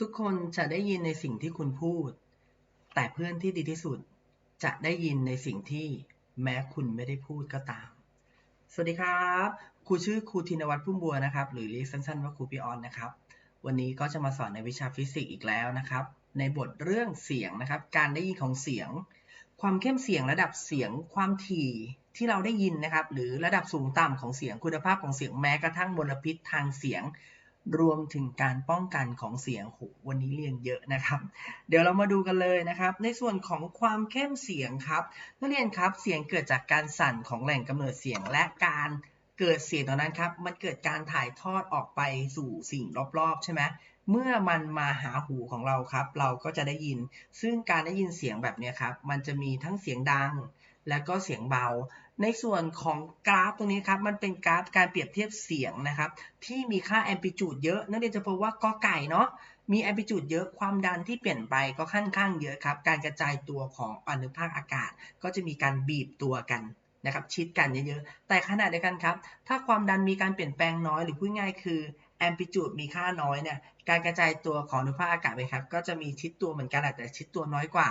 ทุกคนจะได้ยินในสิ่งที่คุณพูด แต่เพื่อนที่ดีที่สุดจะได้ยินในสิ่งที่แม้คุณไม่ได้พูดก็ตาม สวัสดีครับ ครูชื่อครูธินวัฒน์พุ่มบัวนะครับ หรือเรียกสั้นๆว่าครูพี่ออนนะครับ วันนี้ก็จะมาสอนในวิชาฟิสิกส์อีกแล้วนะครับ ในบทเรื่องเสียงนะครับ การได้ยินของเสียง ความเข้มเสียงระดับเสียง ความถี่ที่เราได้ยินนะครับ หรือระดับสูงต่ำของเสียงคุณภาพของเสียงแม้กระทั่งมลพิษทางเสียง รวมถึงการป้องกันของเสียงโหวันนี้เรียนเยอะนะครับ เดี๋ยวเรามาดูกันเลยนะครับ ในส่วนของความเข้มเสียงครับนักเรียนครับเสียงเกิดจากการสั่นของแหล่งกำเนิดเสียงและการเกิดเสียงตรงนั้นครับ มันเกิดการถ่ายทอดออกไปสู่สิ่งรอบๆ ใช่ไหมเมื่อมันมาหาหูของเราครับ เราก็จะได้ยิน ซึ่งการได้ยินเสียงแบบนี้ครับ มันจะมีทั้งเสียงดัง และก็เสียงเบา ในส่วนของกราฟตรงนี้ครับ มันเป็นกราฟการเปรียบเทียบเสียงนะครับ ที่มีค่าแอมพลิจูดเยอะ นักเรียนจะพบว่ากอไก่เนาะ มีแอมพลิจูดเยอะ ความดันที่เปลี่ยนไปก็ค่อนข้างเยอะครับ การกระจายตัวของอนุภาคอากาศ ก็จะมีการบีบตัวกันนะครับ ชิดกันเยอะๆ แต่ขณะเดียวกันครับ ถ้าความดันมีการเปลี่ยนแปลงน้อย หรือพูดง่ายคือแอมพลิจูดมีค่าน้อยเนี่ย การกระจายตัวของอนุภาคอากาศไปครับ ก็จะมีชิดตัวเหมือนกันแต่ชิดตัวน้อยกว่า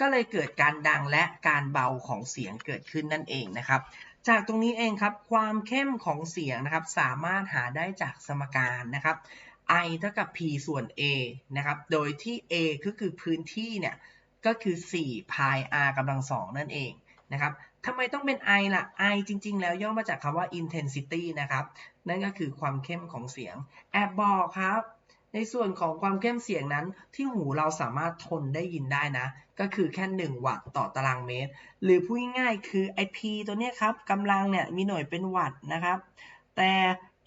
ก็เลยเกิดการดังและการเบาของเสียงเกิดขึ้นนั่นเองนะครับ จากตรงนี้เองครับ ความเข้มของเสียงนะครับ สามารถหาได้จากสมการนะครับ I เท่ากับ P ส่วน A นะครับ โดยที่ A ก็คือพื้นที่เนี่ย ก็คือ4 pi r กำลังสองนั่นเองนะครับทำไมต้องเป็น I ล่ะ I จริง ๆ แล้วย่อมาจากคำว่า intensity นะครับ นั่นก็คือความเข้มของเสียง แอบบอกครับ ในส่วนของความเข้มเสียงนั้นที่หูเราสามารถทนได้ยินได้นะ ก็คือแค่ 1 วัตต์ต่อตารางเมตร หรือพูดง่ายๆคือไอ P ตัวนี้ครับกำลังเนี่ยมีหน่วยเป็นวัตต์นะครับ แต่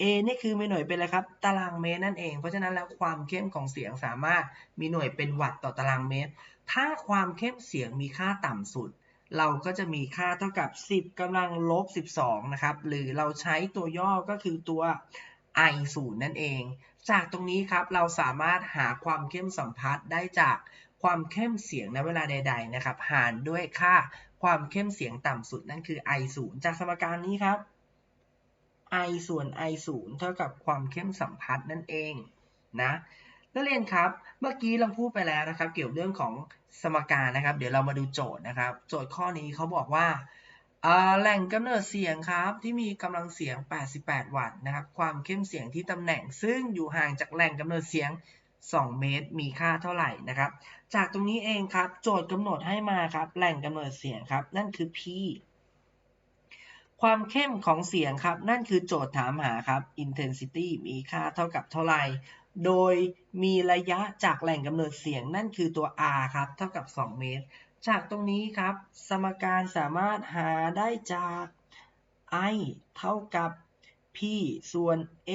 A นี่คือมีหน่วยเป็นอะไรครับ ตารางเมตรนั่นเอง เพราะฉะนั้นแล้วความเข้มของเสียงสามารถมีหน่วยเป็นวัตต์ต่อตารางเมตร ถ้าความเข้มเสียงมีค่าต่ำสุด เราก็จะมีค่าเท่ากับ 10กำลังลบ 12 นะครับ หรือเราใช้ตัวย่อก็คือตัว I 0นั่นเอง จากตรงนี้ครับเราสามารถหาความเข้มสัมพัทธ์ได้จากความเข้มเสียงในเวลาใด ๆ นะครับ หารด้วยค่าความเข้มเสียงต่ำสุดนั่นคือ I 0จากสมการนี้ครับ I ส่วน I 0เท่ากับความเข้มสัมพัทธ์นั่นเองนะนักเรียนครับ เมื่อกี้เราพูดไปแล้วนะครับ เกี่ยวเรื่องของสมการนะครับ เดี๋ยวเรามาดูโจทย์นะครับ โจทย์ข้อนี้เขาบอกว่า แหล่งกำเนิดเสียงครับที่มีกำลังเสียง 88 วัตต์นะครับ ความเข้มเสียงที่ตำแหน่ง ซึ่งอยู่ห่างจากแหล่งกำเนิดเสียง 2 เมตร มีค่าเท่าไหร่นะครับ จากตรงนี้เองครับ โจทย์กำหนดให้มาครับ แหล่งกำเนิดเสียงครับ นั่นคือ P ความเข้มของเสียงครับ นั่นคือโจทย์ถามหาครับ intensity มีค่าเท่ากับเท่าไหร่ โดยมีระยะจากแหล่งกำเนิดเสียงนั่นคือตัว r ครับ เท่ากับ 2 เมตร จากตรงนี้ครับ สมการสามารถหาได้จาก i เท่ากับ p ส่วน a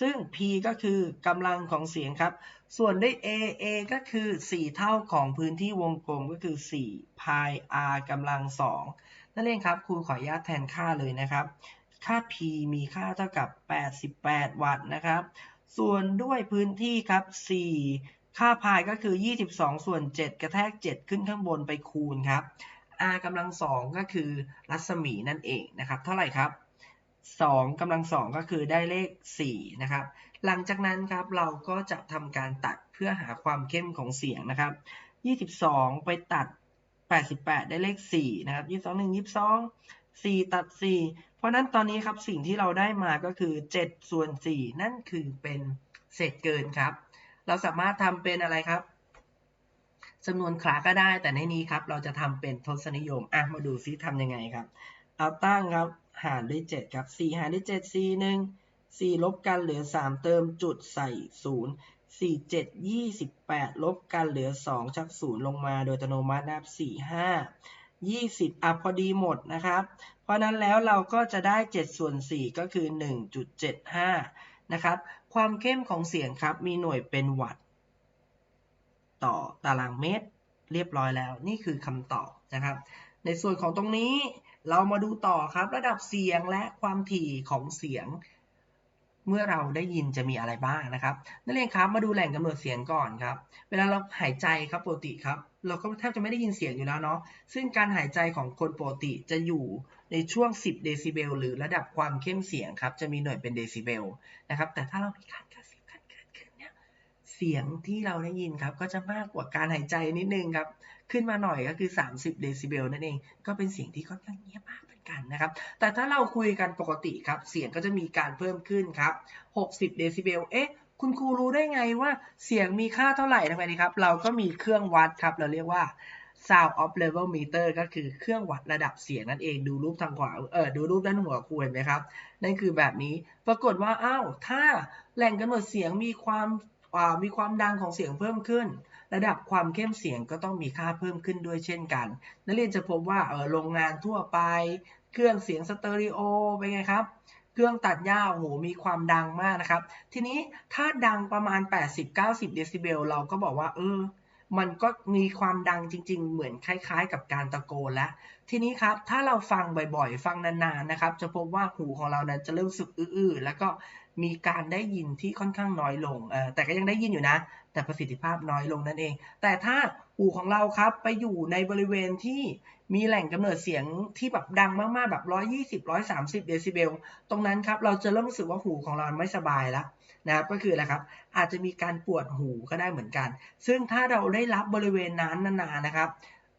ซึ่ง p ก็คือกำลังของเสียงครับ ส่วนด้วย a a ก็คือ 4 เท่าของพื้นที่วงกลมก็คือ4 pi r กำลัง 2 นั่นเองครับครูขออนุญาตแทนค่าเลยนะครับ ค่า p มีค่าเท่ากับ 88 วัตต์นะครับ ส่วนด้วยพื้นที่ครับ 4 ค่าพายก็คือ 22 ส่วน 7 กระแทก 7 ขึ้นข้างบนไปคูณครับ r กำลัง2ก็คือรัศมีนั่นเองนะครับ เท่าไหร่ครับ 2กำลัง2ก็คือได้เลข 4 นะครับ หลังจากนั้นครับเราก็จะทำการตัดเพื่อหาความเข้มของเสียงนะครับ 22 ไปตัด 88 ได้เลข 4 นะครับ 22 1 22 4 ตัด 4 เพราะนั้นตอนนี้ครับสิ่งที่เราได้มาก็คือ7ส่วน4นั่นคือเป็นเศษเกินครับ เราสามารถทำเป็นอะไรครับจำนวนคลาก็ได้ แต่ในนี้ครับ เราจะทำเป็นทศนิยมอะมาดูซิทำยังไงครับ เอาตั้งครับหารด้วย 7 ครับ 4 หารด้วย 7 4 1 4 ลบกันเหลือ 3 เติมจุดใส่ 0 4 7 28 ลบกันเหลือ 2 ชัก 0 ลงมาโดยอัตโนมัตินะครับ 4 5 20อะพอดีหมดนะครับ เพราะนั้นแล้วเราก็จะได้ 7 ส่วน 4 ก็คือ 1.75 นะครับ ความเข้มของเสียงครับมีหน่วยเป็นวัตต์ต่อตารางเมตร เรียบร้อยแล้ว นี่คือคำตอบนะครับ ในส่วนของตรงนี้เรามาดูต่อครับระดับเสียงและความถี่ของเสียง เมื่อเราได้ยินจะมีอะไรบ้างนะครับ นักเรียนครับมาดูแหล่งกำเนิดเสียงก่อนครับ เวลาเราหายใจครับปกติครับ เราก็แทบจะไม่ได้ยินเสียงอยู่แล้วเนาะ ซึ่งการหายใจของคนปกติจะอยู่ในช่วง 10 เดซิเบลหรือระดับความเข้มเสียงครับ จะมีหน่วยเป็นเดซิเบลนะครับ แต่ถ้าเรามีการกระซิบกันเกิดขึ้นเนี่ยเสียงที่เราได้ยินครับ ก็จะมากกว่าการหายใจนิดนึงครับ ขึ้นมาหน่อยก็คือ 30 เดซิเบลนั่นเอง ก็เป็นเสียงที่ค่อนข้างเงียบมากเหมือนกันนะครับแต่ถ้าเราคุยกันปกติครับ เสียงก็จะมีการเพิ่มขึ้นครับ 60 เดซิเบล เอ๊ะ คุณครูรู้ได้ไงว่าเสียงมีค่าเท่าไหร่ทำไมดีครับ เราก็มีเครื่องวัดครับ เราเรียกว่า sound of level meter ก็คือเครื่องวัดระดับเสียงนั่นเองดูรูปทางขวาเออดูรูปด้านหัวครูเห็นไหมครับ นั่นคือแบบนี้ปรากฏว่าอ้าวถ้าแหล่งกำเนิดเสียงมีความมีความดังของเสียงเพิ่มขึ้น ระดับความเข้มเสียงก็ต้องมีค่าเพิ่มขึ้นด้วยเช่นกัน นักเรียนจะพบว่าเออโรงงานทั่วไป เครื่องเสียงสเตอริโอเป็นไงครับ เครื่องตัดหญ้าโอ้โหมีความดังมากนะครับ ทีนี้ถ้าดังประมาณ 80-90 เดซิเบล เราก็บอกว่า เออ มันก็มีความดังจริง ๆ เหมือนคล้ายๆ กับการตะโกนแล้ว ทีนี้ครับ ถ้าเราฟังบ่อยๆ ฟังนานๆ นะครับ จะพบว่าหูของเรานั้นจะเริ่มสึกอื้อๆ แล้วก็ มีการได้ยินที่ค่อนข้างน้อยลง แต่ก็ยังได้ยินอยู่นะ แต่ประสิทธิภาพน้อยลงนั่นเอง แต่ถ้าหูของเราครับไปอยู่ในบริเวณที่มีแหล่งกำเนิดเสียงที่แบบดังมากๆแบบ 120 130 เดซิเบล ตรงนั้นครับเราจะเริ่มรู้สึกว่าหูของเราไม่สบายแล้วนะครับก็คืออะไรครับอาจจะมีการปวดหูก็ได้เหมือนกัน ซึ่งถ้าเราได้รับบริเวณนั้นนานๆนะครับ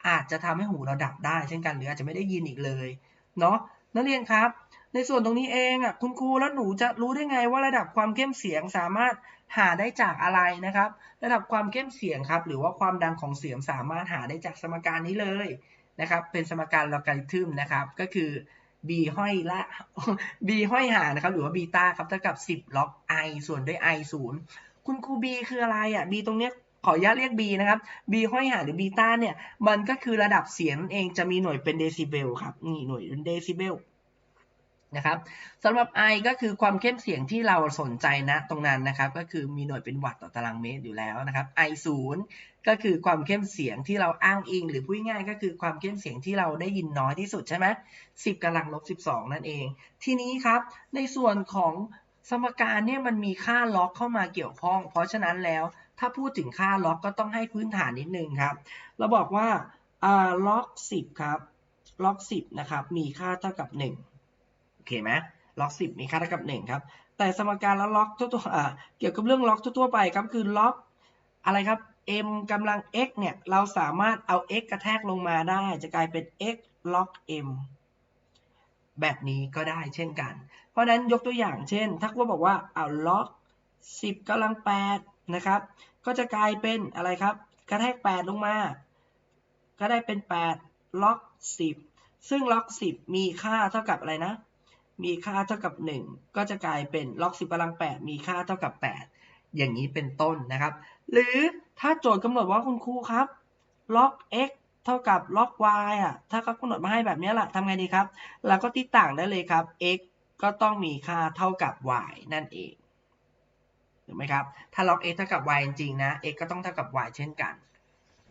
อาจจะทำให้หูเราดับได้เช่นกัน หรืออาจจะไม่ได้ยินอีกเลยเนาะนักเรียนครับ ในส่วนตรงนี้เองอะคุณครูแล้วหนูจะรู้ได้ไงว่าระดับความเข้มเสียงสามารถหาได้จากอะไรนะครับ ระดับความเข้มเสียงครับ หรือว่าความดังของเสียงสามารถหาได้จากสมการนี้เลยนะครับ เป็นสมการลอการิทึมนะครับ ก็คือ b ห้อยละ b ห้อยหานะครับ หรือว่าบีตาครับเท่ากับ 10 ล็อก i ส่วนด้วย i 0คุณครู b คืออะไรอะ b ตรงเนี้ยขออนุญาตเรียก b นะครับ b ห้อยหาหรือบีตาเนี่ย มันก็คือระดับเสียงนั่นเองจะมีหน่วยเป็นเดซิเบลครับ นี่หน่วยเป็นเดซิเบล นะครับสำหรับ i ก็คือความเข้มเสียงที่เราสนใจนะตรงนั้นนะครับ ก็คือมีหน่วยเป็นวัตต์ต่อตารางเมตรอยู่แล้วนะครับ i 0ก็คือความเข้มเสียงที่เราอ้างอิง หรือพูดง่ายก็คือความเข้มเสียงที่เราได้ยินน้อยที่สุดใช่ไหม10กำลังลบ12นั่นเอง ทีนี้ครับในส่วนของสมการเนี่ยมันมีค่าล็อกเข้ามาเกี่ยวข้อง เพราะฉะนั้นแล้วถ้าพูดถึงค่าล็อกก็ต้องให้พื้นฐานนิดนึงครับ เราบอกว่าล็อก10ครับล็อก10นะครับมีค่าเท่ากับ1 โอเคไหมล็อก10มีค่าเท่ากับ1ครับ แต่สมการแล้วล็อกทั่วๆเกี่ยวกับเรื่องล็อกทั่วๆไปครับคือล็อกอะไรครับ m กำลัง x เนี่ย เราสามารถเอา x กระแทกลงมาได้ จะกลายเป็น x log m แบบนี้ก็ได้เช่นกัน เพราะฉะนั้นยกตัวอย่างเช่น ถ้าว่าบอกว่าเอา log 10กำลัง8นะครับ ก็จะกลายเป็นอะไรครับ กระแทก 8 ลงมา ก็ได้เป็น8 log 10 ซึ่ง log 10 มีค่าเท่ากับอะไรนะ มีค่าเท่ากับ 1 ก็จะกลายเป็น log 10กำลัง 8 มีค่าเท่ากับ 8 อย่างนี้เป็นต้นนะครับ หรือถ้าโจทย์กำหนดว่าคุณครูครับ log x เท่ากับ log y อะ ถ้าเขากำหนดมาให้แบบนี้แหละทำไงดีครับ เราก็ติดต่างได้เลยครับ x ก็ต้องมีค่าเท่ากับ y นั่นเองถูกไหมครับ ถ้า log x เท่ากับ y จริงๆนะ x ก็ต้องเท่ากับ y เช่นกัน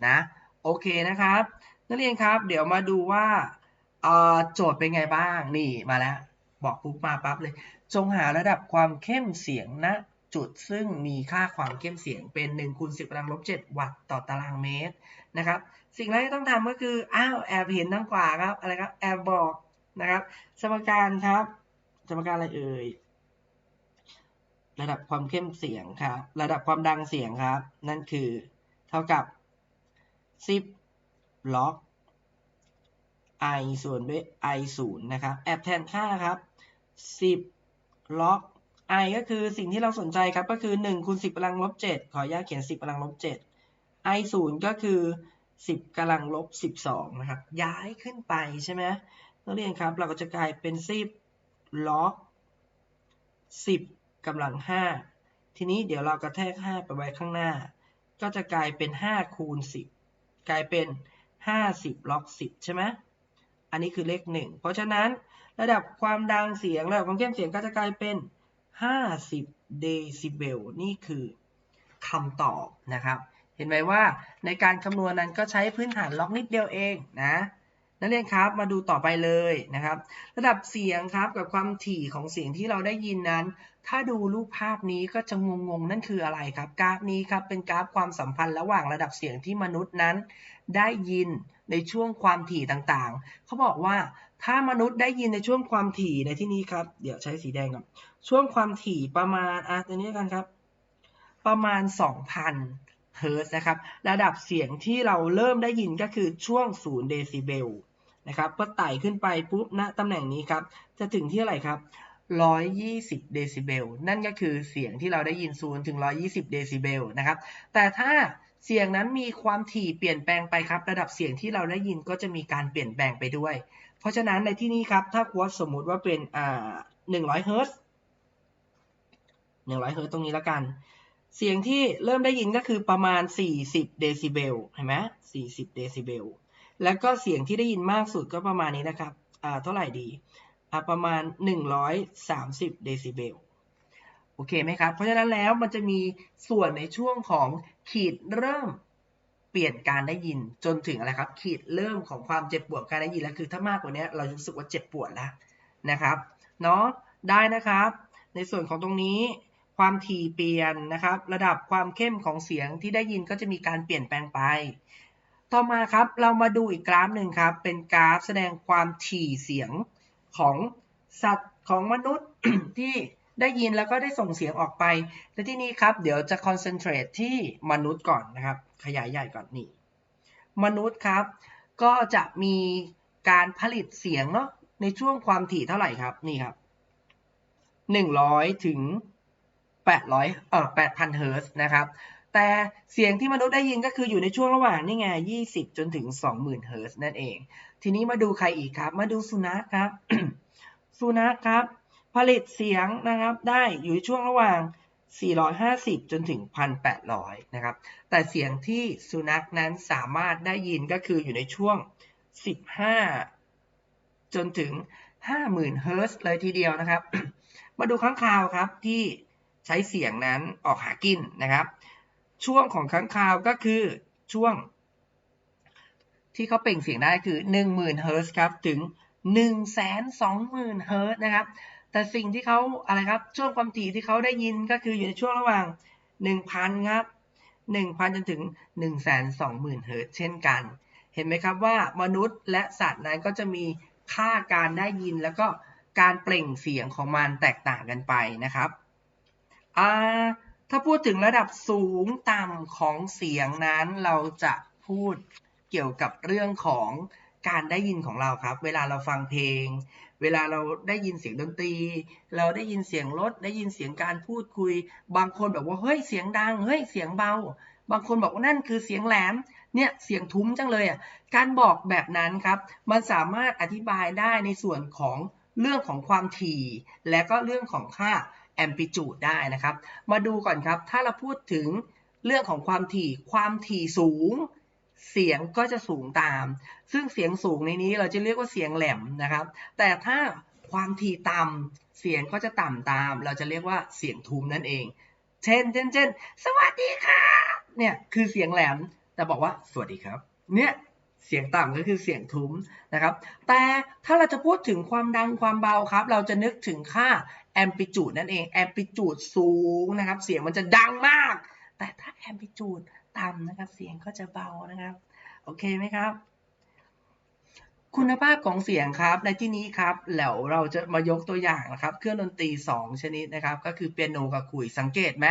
นะโอเคนะครับ นักเรียนครับ เดี๋ยวมาดูว่าโจทย์เป็นไงบ้าง นี่มาแล้ว บอกปุ๊บมาปั๊บเลย จงหาระดับความเข้มเสียงณนะจุดซึ่งมีค่าความเข้มเสียงเป็น1คูณ10กำลังลบ 7 วัตต์ต่อตารางเมตรนะครับ สิ่งแรกที่ต้องทำก็คือ อ้าวแอบเห็นทางขวาครับ อะไรครับ แอบบอกนะครับ สมการครับ สมการอะไรเอ่ย ระดับความเข้มเสียงครับ ระดับความดังเสียงครับ นั่นคือเท่ากับ 10ล็อก i ส่วนด้วย i 0นะครับ แอบแทนค่าครับ 10 ล็อก i ก็คือสิ่งที่เราสนใจครับก็คือ1คูณ10กำลังลบ7ขออนุญาตเขียน 10กำลังลบ7 i 0ก็คือ 10กำลังลบ12นะครับ ย้ายขึ้นไปใช่ไหมนักเรียนครับ เราก็จะกลายเป็น 10 ล็อก 10กำลัง 5 ทีนี้เดี๋ยวเรากระแทก 5 ไปไว้ข้างหน้า ก็จะกลายเป็น 5 คูณ 10 กลายเป็น 50 ล็อก 10 ใช่ไหมอันนี้คือเลข 1 เพราะฉะนั้น ระดับความดังเสียงระดับความเข้มเสียงก็จะกลายเป็น 50 เดซิเบลนี่คือคำตอบนะครับ เห็นไหมว่าในการคำนวณนั้นก็ใช้พื้นฐานล็อกนิดเดียวเองนะนักเรียนครับมาดูต่อไปเลยนะครับ ระดับเสียงครับกับความถี่ของเสียงที่เราได้ยินนั้น ถ้าดูรูปภาพนี้ก็จะงงๆนั่นคืออะไรครับ กราฟนี้ครับเป็นกราฟความสัมพันธ์ระหว่างระดับเสียงที่มนุษย์นั้น ได้ยินในช่วงความถี่ต่างๆ เขาบอกว่า ถ้ามนุษย์ได้ยินในช่วงความถี่ในที่นี้ครับ เดี๋ยวใช้สีแดงก่อนช่วงความถี่ประมาณอะตัวนี้กันครับ ประมาณ 2,000เฮิร์ตนะครับ ระดับเสียงที่เราเริ่มได้ยินก็คือช่วง 0 เดซิเบลนะครับพอไต่ขึ้นไปปุ๊บณตำแหน่งนี้ครับ จะถึงที่อะไรครับ 120 เดซิเบล นั่นก็คือเสียงที่เราได้ยิน 0 ถึง 120 เดซิเบลนะครับ แต่ถ้าเสียงนั้นมีความถี่เปลี่ยนแปลงไปครับ ระดับเสียงที่เราได้ยินก็จะมีการเปลี่ยนแปลงไปด้วย เพราะฉะนั้นในที่นี้ครับ ถ้าวอสสมมุติว่าเป็นอ่า100เฮิร์ตซ์100เฮิร์ตซ์ตรงนี้แล้วกัน เสียงที่เริ่มได้ยินก็คือประมาณ 40 เดซิเบลเห็นไหม40 เดซิเบลแล้วก็เสียงที่ได้ยินมากสุดก็ประมาณนี้นะครับอ่าเท่าไหร่ดีอ่าประมาณ 130 เดซิเบลโอเคไหมครับ เพราะฉะนั้นแล้วมันจะมีส่วนในช่วงของขีดเริ่ม เปลี่ยนการได้ยินจนถึงอะไรครับขีดเริ่มของความเจ็บปวดการได้ยินแล้วคือถ้ามากกว่านี้เรารู้สึกว่าเจ็บปวดแล้วนะครับเนาะได้นะครับ ในส่วนของตรงนี้ความถี่เปลี่ยนนะครับ ระดับความเข้มของเสียงที่ได้ยินก็จะมีการเปลี่ยนแปลงไป ต่อมาครับเรามาดูอีกกราฟหนึ่งครับ เป็นกราฟแสดงความถี่เสียงของสัตว์ของมนุษย์ที่ ได้ยินแล้วก็ได้ส่งเสียงออกไป และที่นี้ครับ เดี๋ยวจะคอนเซนเทรตที่มนุษย์ก่อนนะครับ ขยายใหญ่ก่อนนี่ มนุษย์ครับ ก็จะมีการผลิตเสียงเนาะในช่วงความถี่เท่าไหร่ครับ นี่ครับ 100 ถึง 800เอ่อ8,000 เฮิร์ตซ์นะครับ แต่เสียงที่มนุษย์ได้ยินก็คืออยู่ในช่วงระหว่างนี่ไง 20 จนถึง 20,000 เฮิร์ตซ์นั่นเอง ทีนี้มาดูใครอีกครับ มาดูสุนัขครับ สุนัขครับ ผลิตเสียงนะครับได้อยู่ในช่วงระหว่าง 450 จนถึง 1,800 นะครับ แต่เสียงที่สุนัขนั้นสามารถได้ยินก็คืออยู่ในช่วง 15 จนถึง 50,000 เฮิร์ตซ์เลยทีเดียวนะครับ มาดูข้างคาวครับที่ใช้เสียงนั้นออกหากินนะครับ ช่วงของข้างคาวก็คือช่วง ที่เขาเปล่งเสียงได้คือ 10,000 เฮิร์ตซ์ครับ ถึง 120,000 เฮิร์ตซ์นะครับ แต่สิ่งที่เขาอะไรครับช่วงความถี่ที่เขาได้ยินก็คืออยู่ในช่วงระหว่าง 1,000 ครับ 1,000 จนถึง 120,000 เฮิร์ตซ์เช่นกัน เห็นไหมครับว่ามนุษย์และสัตว์นั้นก็จะมีค่าการได้ยินแล้วก็การเปล่งเสียงของมันแตกต่างกันไปนะครับถ้าพูดถึงระดับสูงต่ำของเสียงนั้นเราจะพูดเกี่ยวกับเรื่องของการได้ยินของเราครับ เวลาเราฟังเพลง เวลาเราได้ยินเสียงดนตรี เราได้ยินเสียงรถ ได้ยินเสียงการพูดคุย บางคนแบบว่าเฮ้ยเสียงดัง เฮ้ยเสียงเบา บางคนบอกว่านั่นคือเสียงแหลม เนี่ยเสียงทุ้มจังเลยอะ การบอกแบบนั้นครับ มันสามารถอธิบายได้ในส่วนของเรื่องของความถี่ และก็เรื่องของค่า amplitude ได้นะครับ มาดูก่อนครับ ถ้าเราพูดถึงเรื่องของความถี่ ความถี่สูง เสียงก็จะสูงตาม ซึ่งเสียงสูงในนี้เราจะเรียกว่าเสียงแหลมนะครับ แต่ถ้าความถี่ต่ำเสียงก็จะต่ำตาม เราจะเรียกว่าเสียงทุ้มนั่นเอง เช่นเช่นเช่นสวัสดีครับเนี่ยคือเสียงแหลม แต่บอกว่าสวัสดีครับ เนี่ยเสียงต่ำก็คือเสียงทุ้มนะครับ แต่ถ้าเราจะพูดถึงความดังความเบาครับ เราจะนึกถึงค่า amplitude นั่นเอง amplitude สูงนะครับ เสียงมันจะดังมาก แต่ถ้า amplitude ต่ำนะครับ เสียงก็จะเบานะครับ โอเคไหมครับ คุณภาพของเสียงครับ ในที่นี้ครับแล้วเราจะมายกตัวอย่างนะครับ เครื่องดนตรี 2 ชนิดนะครับ ก็คือเปียโนกับขลุ่ยสังเกตไหม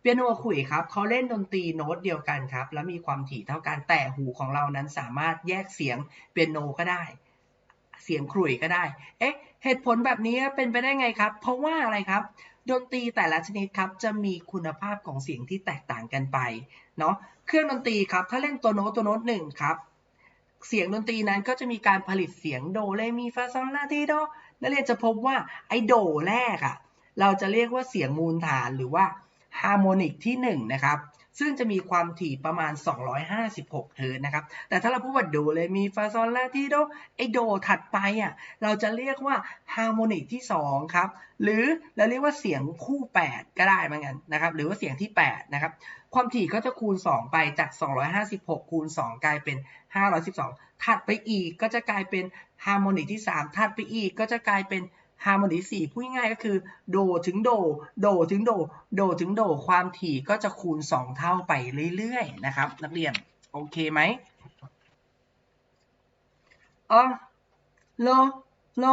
เปียโนกับขลุ่ยครับเขาเล่นดนตรีโน้ตเดียวกันครับ แล้วมีความถี่เท่ากันแต่หูของเรานั้นสามารถแยกเสียงเปียโนก็ได้ เสียงขลุ่ยก็ได้ เอ๊ะเหตุผลแบบนี้เป็นไปได้ไงครับ เพราะว่าอะไรครับ ดนตรีแต่ละชนิดครับจะมีคุณภาพของเสียงที่แตกต่างกันไปเนาะเครื่องดนตรีครับถ้าเล่นตัวโน้ตตัวโน้ตหนึ่งครับเสียงดนตรีนั้นก็จะมีการผลิตเสียงโดเลมีฟาซอลลาทีโดนักเรียนจะพบว่าไอโดแรกอะ่ะเราจะเรียกว่าเสียงมูลฐานหรือว่าฮาร์โมนิกที่1นะครับ ซึ่งจะมีความถี่ประมาณ 256 เฮิร์ตนะครับ แต่ถ้าเราพูดว่าโดเรมีฟาซอลลาทีโดไอโดถัดไปอะเราจะเรียกว่าฮาร์โมนิกที่ 2 ครับ หรือเราเรียกว่าเสียงคู่ 8 ก็ได้เหมือนกันนะครับ หรือว่าเสียงที่ 8 นะครับ ความถี่ก็จะคูณ 2 ไปจาก 256 คูณ 2 กลายเป็น 512 ถัดไปอีกก็จะกลายเป็นฮาร์โมนิกที่ 3 ถัดไปอีกก็จะกลายเป็น ฮาร์โมนิกสี่พูดง่ายก็คือ โดถึงโด โดถึงโด โดถึงโด ความถี่ก็จะคูณ 2 เท่าไปเรื่อยๆ นะครับ นักเรียน โอเคไหมอ๋อโล โล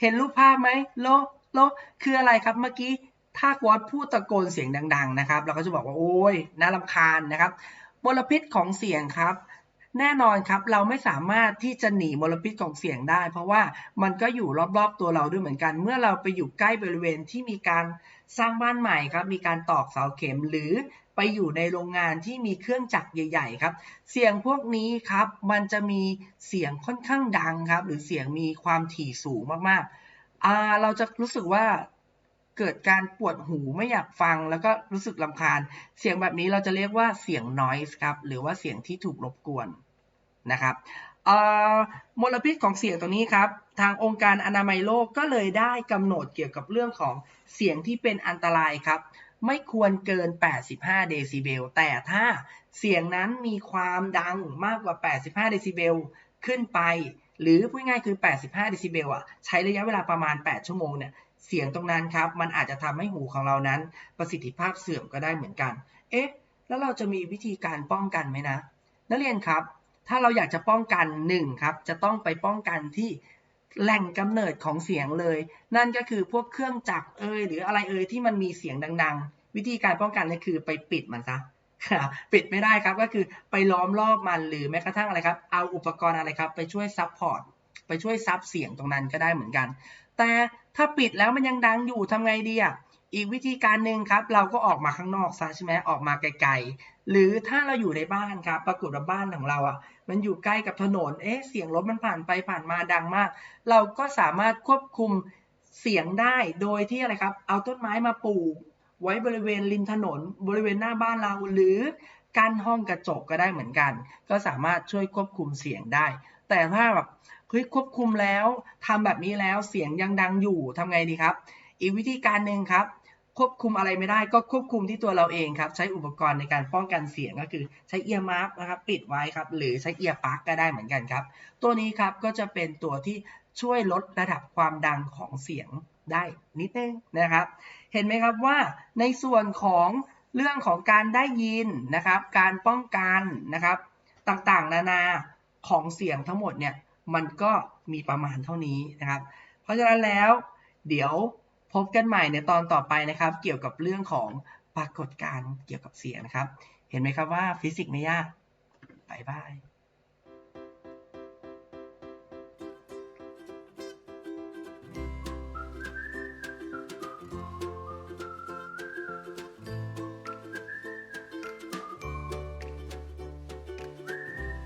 เห็นรูปภาพไหมโล โล คืออะไรครับเมื่อกี้ ถ้าวอดพูดตะโกนเสียงดัง ๆ นะครับ เราก็จะบอกว่า โอ้ยน่ารำคาญนะครับมลพิษของเสียงครับ แน่นอนครับเราไม่สามารถที่จะหนีมลพิษของเสียงได้ เพราะว่ามันก็อยู่รอบๆตัวเราด้วยเหมือนกัน เมื่อเราไปอยู่ใกล้บริเวณที่มีการสร้างบ้านใหม่ครับ มีการตอกเสาเข็มหรือไปอยู่ในโรงงานที่มีเครื่องจักรใหญ่ ๆ ครับ เสียงพวกนี้ครับ มันจะมีเสียงค่อนข้างดังครับ หรือเสียงมีความถี่สูงมากๆเราจะรู้สึกว่าเกิดการปวดหูไม่อยากฟังแล้วก็รู้สึกลำคาญ เสียงแบบนี้เราจะเรียกว่าเสียง noise ครับ หรือว่าเสียงที่ถูกรบกวน นะครับมลพิษของเสียงตัวนี้ครับ ทางองค์การอนามัยโลกก็เลยได้กำหนดเกี่ยวกับเรื่องของเสียงที่เป็นอันตรายครับ ไม่ควรเกิน 85 เดซิเบล แต่ถ้าเสียงนั้นมีความดังมากกว่า 85 เดซิเบลขึ้นไป หรือพูดง่ายคือ 85 เดซิเบลอะใช้ระยะเวลาประมาณ 8 ชั่วโมงเนี่ยเสียงตรงนั้นครับ มันอาจจะทำให้หูของเรานั้น ประสิทธิภาพเสื่อมก็ได้เหมือนกัน เอ๊ะ แล้วเราจะมีวิธีการป้องกันไหมนะ นักเรียนครับ ถ้าเราอยากจะป้องกันหนึ่งครับจะต้องไปป้องกันที่แหล่งกำเนิดของเสียงเลย นั่นก็คือพวกเครื่องจักรเอยหรืออะไรเอยที่มันมีเสียงดัง ๆ วิธีการป้องกันก็คือไปปิดมันซะปิดไม่ได้ครับก็คือไปล้อมรอบมันหรือแม้กระทั่งอะไรครับ เอาอุปกรณ์อะไรครับ ไปช่วยซับพอร์ตไปช่วยซับเสียงตรงนั้นก็ได้เหมือนกัน แต่ถ้าปิดแล้วมันยังดังอยู่ทำไงดีอะ อีกวิธีการหนึ่งครับ เราก็ออกมาข้างนอกซะใช่ไหมออกมาไกลๆ หรือถ้าเราอยู่ในบ้านครับ ปรากฏว่าบ้านของเราอะ มันอยู่ใกล้กับถนน เอ๊ะ เสียงรถมันผ่านไปผ่านมาดังมาก เราก็สามารถควบคุมเสียงได้โดยที่อะไรครับ เอาต้นไม้มาปลูก ไว้บริเวณริมถนน บริเวณหน้าบ้านเรา หรือกั้นห้องกระจกก็ได้เหมือนกัน ก็สามารถช่วยควบคุมเสียงได้ แต่ถ้าแบบเฮ้ยควบคุมแล้วทำแบบนี้แล้วเสียงยังดังอยู่ทำไงดีครับ อีกวิธีการหนึ่งครับ ควบคุมอะไรไม่ได้ก็ควบคุมที่ตัวเราเองครับ ใช้อุปกรณ์ในการป้องกันเสียงก็คือใช้เอียร์มาร์กนะครับปิดไว้ครับ หรือใช้เอียร์ปลั๊กก็ได้เหมือนกันครับ ตัวนี้ครับก็จะเป็นตัวที่ช่วยลดระดับความดังของเสียงได้นิดนึงนะครับ เห็นไหมครับว่าในส่วนของเรื่องของการได้ยินนะครับ การป้องกันนะครับต่างๆ นานาของเสียงทั้งหมดเนี่ยมันก็มีประมาณเท่านี้นะครับ เพราะฉะนั้นแล้วเดี๋ยว พบกันใหม่ในตอนต่อไปนะครับ เกี่ยวกับเรื่องของปรากฏการณ์เกี่ยวกับเสียงนะครับ เห็นไหมครับว่าฟิสิกส์ไม่ยากบายบาย